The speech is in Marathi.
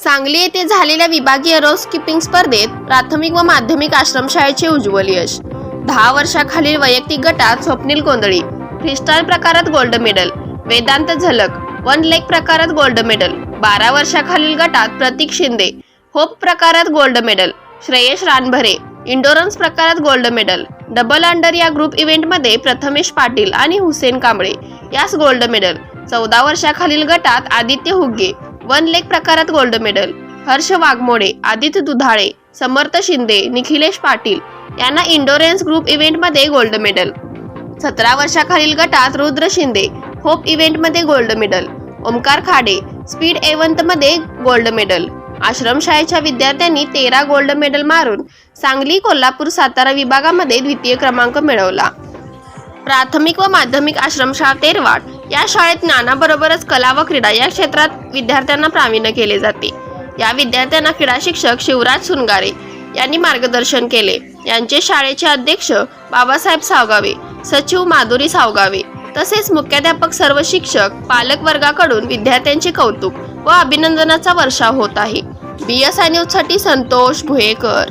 सांगली येथे झालेल्या विभागीय रोज स्किपिंग स्पर्धेत प्राथमिक व माध्यमिक आश्रमशाळेचे उज्ज्वल यश. दहा वर्षाखालील वैयक्तिक गटात स्वप्नील कोंदळी फ्रीस्टाईल प्रकारात gold medal Vedant Jhalak one leg प्रकारात गोल्ड मेडल बारा वर्षाखालील गटात प्रतीक शिंदे होप प्रकारात gold medal Shreyash Ranbhare endurance प्रकारात गोल्ड मेडल डबल अंडर या ग्रुप इव्हेंटमध्ये प्रथमेश पाटील आणि हुसेन कांबळे यास गोल्ड मेडल चौदा वर्षाखालील गटात आदित्य हुग्गे वन लेग प्रकारात गोल्ड मेडल हर्ष वाघमोडे आदित्य दुधाळे समर्थ शिंदे निखिलेश पाटील यांना इंडोरेन्स ग्रुप इव्हेंटमध्ये गोल्ड मेडल सतरा वर्षाखालील गटात रुद्र शिंदे होप इव्हेंटमध्ये gold medal Omkar Khade speed एवंतमध्ये gold medal आश्रमशाळेच्या विद्यार्थ्यांनी तेरा गोल्ड मेडल मारून सांगली कोल्हापूर सातारा विभागामध्ये द्वितीय क्रमांक मिळवला. प्राथमिक व माध्यमिक आश्रमशाळा तेरवाड या शाळेत ज्ञानाबरोबरच कला व क्रीडा या क्षेत्रात विद्यार्थ्यांना प्रावीण्य केले जाते. या विद्यार्थ्यांना क्रीडा शिक्षक शिवराज सुनगारे यांनी मार्गदर्शन केले. यांचे शाळेचे अध्यक्ष बाबासाहेब सावगावे सचिव माधुरी सावगावे तसेच मुख्याध्यापक सर्व शिक्षक पालक वर्गाकडून विद्यार्थ्यांचे कौतुक व अभिनंदनाचा वर्षाव होत आहे. बी एस आय न्यूजसाठी संतोष भुयेकर.